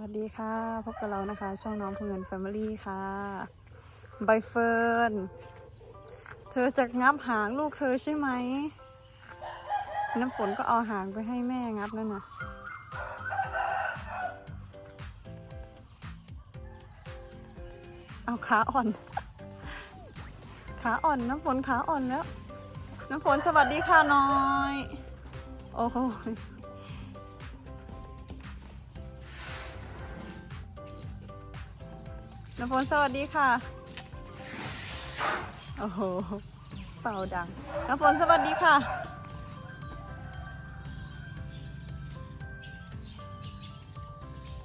วัสดีค่ะ พบกับเรานะคะ ช่องน้องพงเงินแฟมิลี่ค่ะ ใบเฟิร์น เธอจะงับหางลูกเธอใช่ไหม น้ำฝนก็เอาหางไปให้แม่งับนั่นน่ะ เอาขาอ่อน ขาอ่อนน้ำฝนขาอ่อนแล้ว น้ำฝนสวัสดีค่ะน้อย โอ้โห น้ำฝนสวัสดีค่ะ โอ้โห เป่าดัง น้ำฝนสวัสดีค่ะ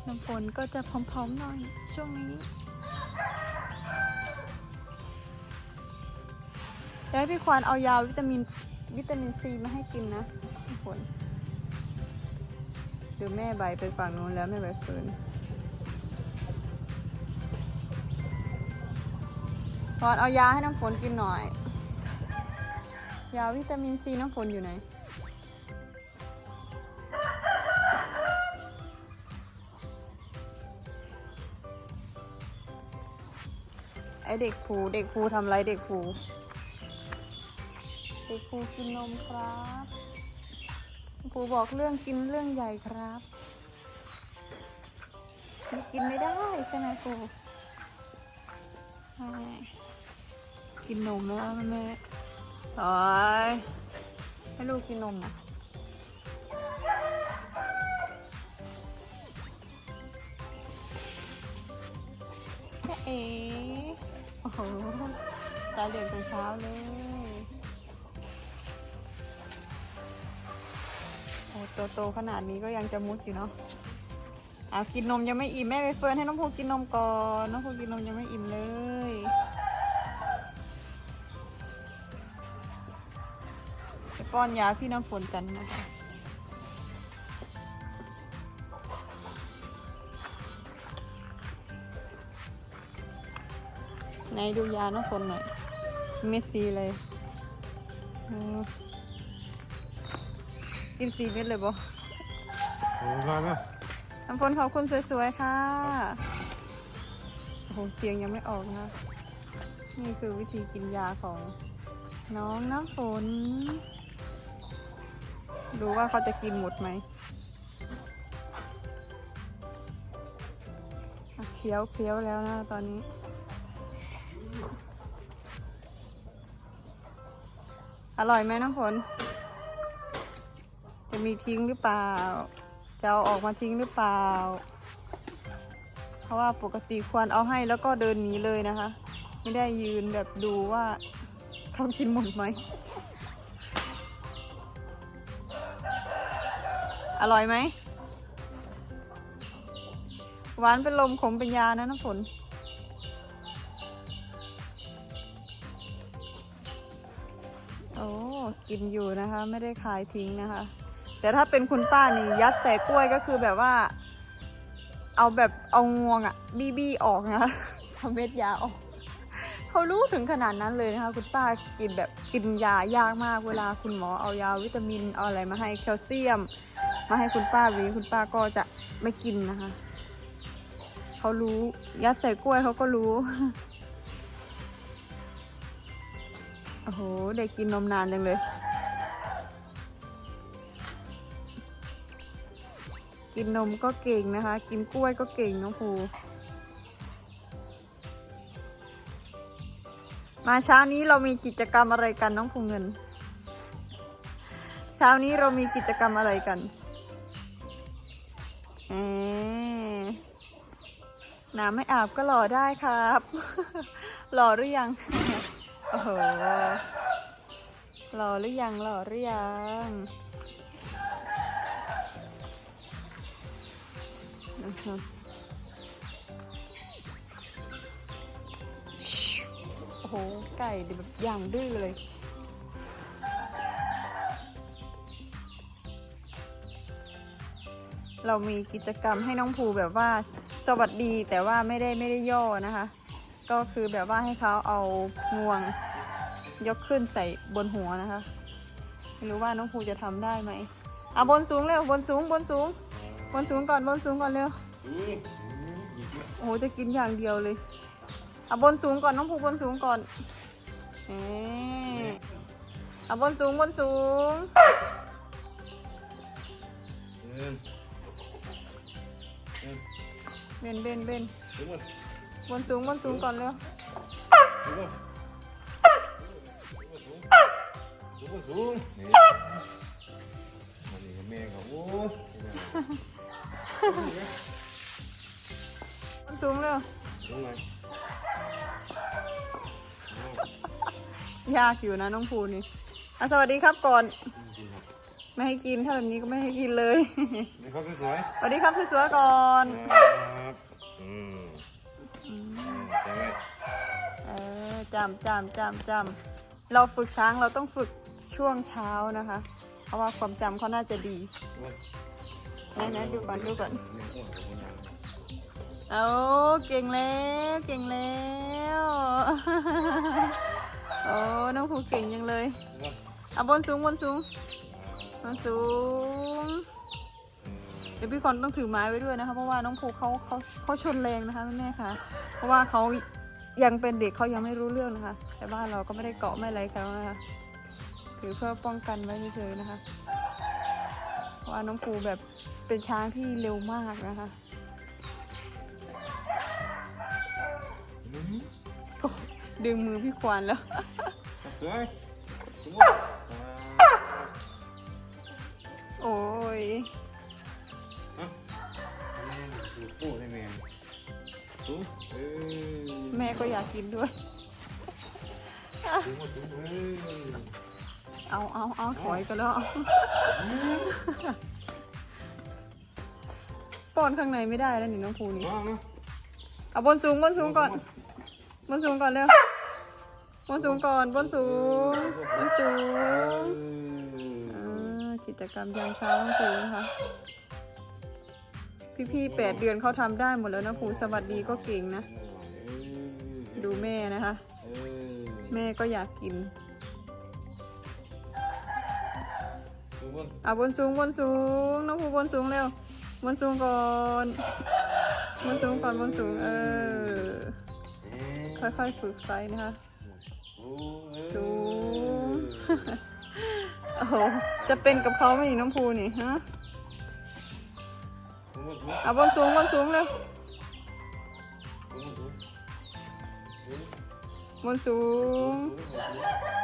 น้ำฝนก็จะพร้อมๆหน่อย ช่วงนี้เดี๋ยวพี่ควานเอายาวิตามินวิตามินซีมาให้กินนะน้ำฝนเดี๋ยวแม่ใบไปฝั่งนู้นแล้วแม่ใบเฟิร์น พอนเอายาให้น้ำฝนกินหน่อย ยาวิตามินซีน้ำฝนอยู่ไหน ไอเด็กผูเด็กผูทำไรเด็กผูเด็กผูกินนมครับผูบอกเรื่องกินเรื่องใหญ่ครับมันกินไม่ได้ใช่ไหมผูใช่ กินนมแล้วแม่โอ้ยให้ลูกกินนมอะแม่เอ๋โอ้โหตาเหลืองแต่เช้าเลยโอ้โตโตๆขนาดนี้ก็ยังจะมุดอยู่เนาะเอากินนมยังไม่อิ่มแม่ไปเฟิร์นให้น้องภูกินนมก่อน น้องภูกินนมยังไม่อิ่มเลย ปป้อนยาพี่น้ำฝนกันนะคะไหนดูยาน้ำฝนหน่อยเมดซีเลยอืมกินสีเม็ดเลยบ่โอ้มาแล้วน้ำฝนขอบคุณสวยๆค่ะโอ้โหเสียงยังไม่ออกนะนี่คือวิธีกินยาของน้องน้ำฝน ดูว่าเขาจะกินหมดไหมเคี้ยวเคี้ยวแล้วนะตอนนี้ อร่อยไหมน้ำฝนจะมีทิ้งหรือเปล่า จะเอาออกมาทิ้งหรือเปล่า เพราะว่าปกติควรเอาให้แล้วก็เดินหนีเลยนะคะ ไม่ได้ยืนแบบดูว่าเขากินหมดไหม อร่อยไหม หวานเป็นลมขมเป็นยานะน้ำฝน โอ้ กินอยู่นะคะ ไม่ได้ขายทิ้งนะคะ แต่ถ้าเป็นคุณป้านี่ยัดใส่กล้วยก็คือแบบว่า เอาแบบเอางวงอะบีบีออกนะคะทำเม็ดยาออกเขารู้ถึงขนาดนั้นเลยนะคะคุณป้ากินแบบกินยายากมากเวลาคุณหมอเอายาวิตามิน เอาอะไรมาให้แคลเซียม มาให้คุณป้าวีคุณป้าก็จะไม่กินนะคะ เขารู้ยัดใส่กล้วยเขาก็รู้ โอ้โหเด็กกินนมนานจังเลย กินนมก็เก่งนะคะ กินกล้วยก็เก่งน้องภูมาเช้านี้เรามีกิจกรรมอะไรกันน้องภูเงิน เช้านี้เรามีกิจกรรมอะไรกัน น้ำไม่อาบก็หล่อได้ครับ หล่อหรือยัง โอ้โห หล่อหรือยัง หล่อหรือยังโอ้โห ไก่แบบอย่างดื้อเลย เรามีกิจกรรมให้น้องภูแบบว่าสวัสดีแต่ว่าไม่ได้ไม่ได้ย่อนะคะ ก็คือแบบว่าให้เขาเอางวงยกขึ้นใส่บนหัวนะคะไม่รู้ว่าน้องภูจะทำได้ไหมอะบนสูงเร็วบนสูงบนสูง บนสูงก่อนบนสูงก่อนเร็วโอ้โหจะกินอย่างเดียวเลยเอาบนสูงก่อนน้องภูบนสูงก่อนเอ๊เอาบนสูงบนสูง เอิ้นเบนเบนเบนถึงมันบนสูงบนสูงก่อนเร็วถึงมันถึงมันสูงนี่มันนี่ก็แม่เขาโอ้ยบนสูงเร็วถึงไหนยากอยู่นะน้องภูนี่อะสวัสดีครับก่อนกินครับ ไม่ให้กินถ้าแบบนี้ก็ไม่ให้กินเลยนี่เขาสวยสวัสดีครับสวยๆก่อนๆครับอืมอืมอืมใช่ไหมเออจำจำจำจำเราฝึกช้างเราต้องฝึกช่วงเช้านะคะ เพราะว่าความจำเขาน่าจะดีไหนๆดูก่อนดูก่อนเอาเก่งแล้วเก่งแล้วโอ้น้องภูเก่งยังเลยเอาบนสูงบนสูง บนสูง เดี๋ยวพี่คอนต้องถือไม้ไว้ด้วยนะคะ เพราะว่าน้องภูเขาเขาเขาชนแรงนะคะแม่ๆค่ะ เพราะว่าเขายังเป็นเด็กเขายังไม่รู้เรื่องนะคะ แต่บ้านเราก็ไม่ได้เกาะไม่อะไรเขานะคะถือเพื่อป้องกันไว้เฉยๆนะคะ เพราะว่าน้องภูแบบเป็นช้างที่เร็วมากนะคะก็ดึงมือพี่ควานแล้ว ยฮะแม่ดูโป้ให้แม่สูงเออแม่ก็อยากกินด้วยสูงมาสูงเออเอาเอาเอาถอยกันแล้วป้อนข้างในไม่ได้แล้วนี่น้องภูนี่ มาเนาะเอาบนสูงบนสูงก่อน บนสูงก่อนเร็วบนสูงก่อนบนสูงบนสูงอ่ากิ จกรรมยามเช้าน้องภูนะคะ พี่ๆแปดเดือนเขาทำได้หมดแล้วนะภูสวัสดีก็เก่งนะ ดูแม่นะคะเออแม่ก็อยากกินสูงบนเอาบนสูงบนสูง น้องภูบนสูงเร็ว บนสูงก่อนบนสูงก่อนบนสูง เออ ค่อยๆฝึกไปนะคะสูสูงง โอ้โห จะเป็นกับเขาไหมนี่น้องภูนี่ฮะ เอาบนสูงบนสูงเร็วสูงบนสูง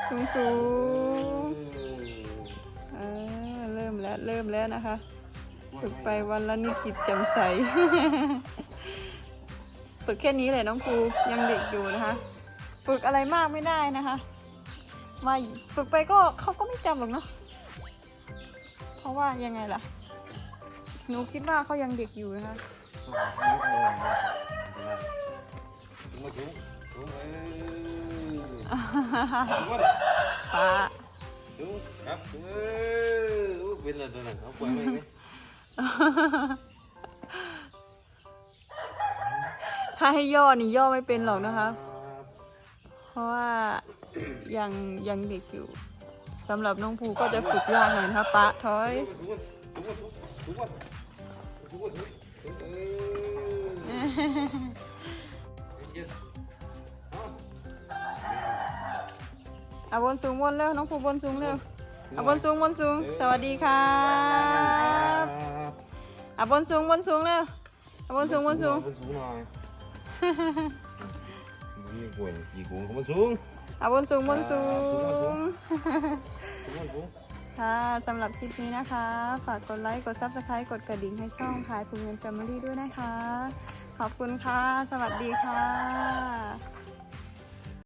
สูง สูงสูงเออเริ่มแล้วเริ่มแล้วนะคะ ฝึกไปวันละนิดจิตแจำใส ฝึกแค่นี้เลยน้องครูยังเด็กอยู่นะคะ ฝึกอะไรมากไม่ได้นะคะ มาฝึกไปก็เขาก็ไม่จำหรอกเนาะเพราะว่ายังไงล่ะ หนูคิดว่าเขายังเด็กอยู่นะคะสูงบนสูงสูงเออสูงบนป้าสูงครับสูงเออเป็นอะไรตัวนั้นเอาปล่อยไว้ไหมถ้าให้ย่อนี่ย่อไม่เป็นหรอกนะคะ เพราะว่า ยังยังเด็กอยู่สำหรับน้องภูก็จะฝึกยากหน่อยนะคะปะถอยสูงบนสูงบนสูงบนสูงบนสูงเออเอาบนสูงบนเร็วน้องภูบนสูงเร็วเอาบนสูงบนสูง สวัสดีครับเอาบนสูงบนสูงเร็วเอาบนสูงบนสูง บนสูงหน่อยนี่กวนสี่กวนบนสูง เอาบนสูงบนสูงสูงบนสูงสูงบนสูง ค่ะสำหรับคลิปนี้นะคะ ฝากกดไลค์ กด Subscribe กดกระดิ่งให้ช่องพายภูมิเงินแฟมิลี่ด้วยนะคะ ขอบคุณค่ะ สวัสดีค่ะ